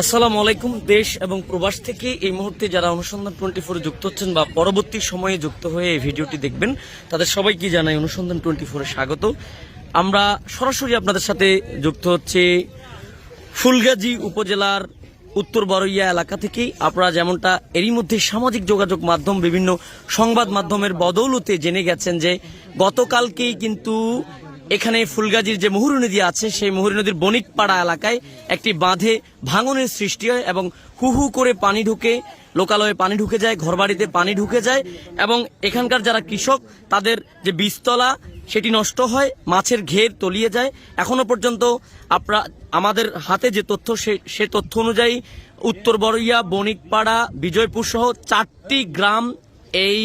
আসসালামু আলাইকুম, দেশ এবং প্রবাস থেকে এই মুহূর্তে যারা অনুসন্ধান টোয়েন্টি ফোরে যুক্ত হচ্ছেন বা পরবর্তী সময়ে যুক্ত হয়ে এই ভিডিওটি দেখবেন, তাদের সবাইকে জানাই অনুসন্ধান টোয়েন্টি ফোরে স্বাগত। আমরা সরাসরি আপনাদের সাথে যুক্ত হচ্ছে ফুলগাজী উপজেলার উত্তর বড়ইয়া এলাকা থেকেই আপনারা যেমনটা এরই মধ্যে সামাজিক যোগাযোগ মাধ্যম, বিভিন্ন সংবাদ মাধ্যমের বদৌলতে জেনে গেছেন যে গতকালকেই কিন্তু এখানে ফুলগাজীর যে মুহুরী নদী আছে, সেই মুহুরী নদীর বণিকপাড়া এলাকায় একটি বাঁধে ভাঙনের সৃষ্টি হয় এবং হু হু করে পানি ঢুকে, লোকালয়ে পানি ঢুকে যায়, ঘরবাড়িতে পানি ঢুকে যায় এবং এখানকার যারা কৃষক, তাদের যে বীজতলা, সেটি নষ্ট হয়, মাছের ঘের তলিয়ে যায়। এখনও পর্যন্ত আপনার আমাদের হাতে যে তথ্য, সে সে তথ্য অনুযায়ী উত্তর বড়ইয়া, বণিকপাড়া, বিজয়পুর সহ চারটি গ্রাম এই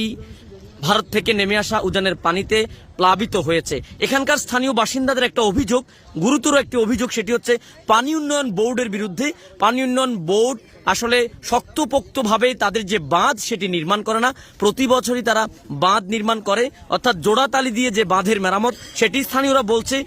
ভারত থেকে নেমে আসা উজানের পানিতে প্লাবিত হয়েছে। এখানকার স্থানীয় বাসিন্দাদের একটা অভিযোগ, গুরুতর একটি অভিযোগ, সেটি হচ্ছে পানি উন্নয়ন বোর্ডের বিরুদ্ধে পানি উন্নয়ন বোর্ড আসলে শক্তপোক্তভাবে তাদের যে বাঁধ সেটি নির্মাণ করে না। প্রতি বছরই তারা বাঁধ নির্মাণ করে, অর্থাৎ জোড়াতালি দিয়ে যে বাঁধের মেরামত, সেটি স্থানীয়রা বলছে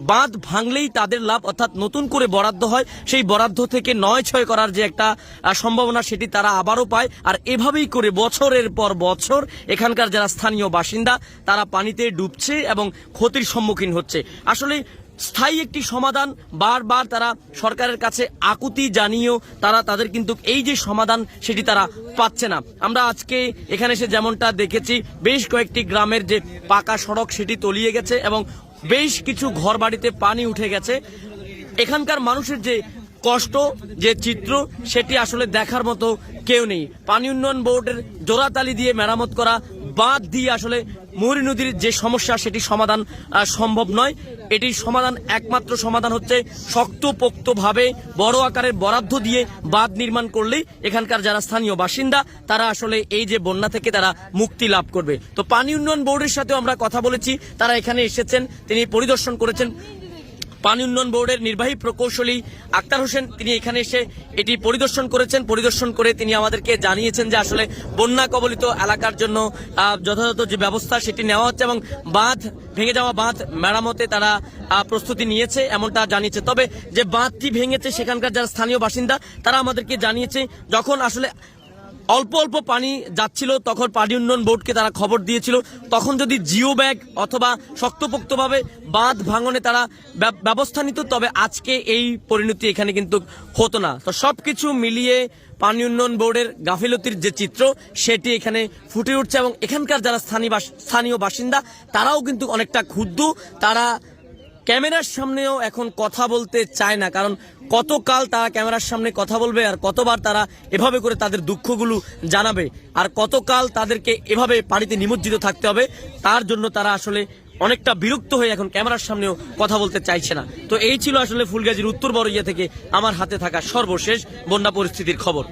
বাঁধ ভাঙলেই তাদের লাভ অর্থাৎ নতুন করে বরাদ্দ হয়। সেই বরাদ্দ থেকে নয় ছয় করার যে একটা সম্ভাবনা সেটি তারা আবারও পায়। আর এভাবেই করে বছরের পর বছর এখানকার যারা স্থানীয় বাসিন্দা, তারা পানিতে ডুবছে এবং ক্ষতির সম্মুখীন হচ্ছে। আসলে স্থায়ী একটি সমাধান বারবার তারা সরকারের কাছে আকুতি জানিয়েও তারা তাদের কিন্তু এই যে সমাধান সেটি তারা পাচ্ছে না। আমরা আজকে এখানে এসে যেমনটা দেখেছি, বেশ কয়েকটি গ্রামের যে পাকা সড়ক সেটি তলিয়ে গেছে এবং বেশ কিছু ঘর বাড়িতে পানি উঠে গেছে। এখানকার মানুষের যে কষ্ট, যে চিত্র, সেটি আসলে দেখার মতো কেউ নেই। পানি উন্নয়ন বোর্ডের জোড়াতালি দিয়ে মেরামত করা বাঁধ দিয়ে আসলে মুহুরী নদীর যে সমস্যা, সেটি সমাধান সম্ভব নয়। এটির সমাধান একমাত্র সমাধান হচ্ছে শক্তপোক্তভাবে বড় আকারের বরাদ্দ দিয়ে বাঁধ নির্মাণ করলেই এখানকার যারা স্থানীয় বাসিন্দা, তারা আসলে এই যে বন্যা থেকে তারা মুক্তি লাভ করবে। তো পানি উন্নয়ন বোর্ডের সাথেও আমরা কথা বলেছি, তারা এখানে এসেছেন, তিনি পরিদর্শন করেছেন। পানি উন্নয়ন বোর্ডের নির্বাহী প্রকৌশলী আক্তার হোসেন। তিনি এখানে এসে এটি পরিদর্শন করেছেন। পরিদর্শন করে তিনি আমাদেরকে জানিয়েছেন যে আসলে বন্যা কবলিত এলাকার জন্য যথাযথ যে ব্যবস্থা সেটি নেওয়া হচ্ছে এবং বাঁধ, ভেঙে যাওয়া বাঁধ মেরামতে তারা প্রস্তুতি নিয়েছে এমনটা জানিয়েছে। তবে যে বাঁধটি ভেঙেছে সেখানকার যারা স্থানীয় বাসিন্দা, তারা আমাদেরকে জানিয়েছে যখন আসলে অল্প অল্প পানি যাচ্ছিল, তখন পানি উন্নয়ন বোর্ডকে তারা খবর দিয়েছিল। তখন যদি জিও ব্যাগ অথবা শক্তপোক্তভাবে বাঁধ ভাঙনে তারা ব্যবস্থা নিত, তবে আজকে এই পরিণতি এখানে কিন্তু হতো না। তো সব কিছু মিলিয়ে পানি উন্নয়ন বোর্ডের গাফিলতির যে চিত্র, সেটি এখানে ফুটে উঠছে এবং এখানকার যারা স্থানীয় স্থানীয় বাসিন্দা, তারাও কিন্তু অনেকটা ক্ষুব্ধ। তারা ক্যামেরার সামনেও এখন কথা বলতে চায় না, কারণ কতকাল তারা ক্যামেরার সামনে কথা বলবে আর কতবার তারা এভাবে করে তাদের দুঃখগুলো জানাবে আর কতকাল তাদেরকে এভাবে পানিতে নিমজ্জিত থাকতে হবে, তার জন্য তারা আসলে অনেকটা বিরক্ত হয়ে এখন ক্যামেরার সামনেও কথা বলতে চাইছে না। তো এই ছিল আসলে ফুলগাজীর উত্তর বড়ইয়া থেকে আমার হাতে থাকা সর্বশেষ বন্যা পরিস্থিতির খবর।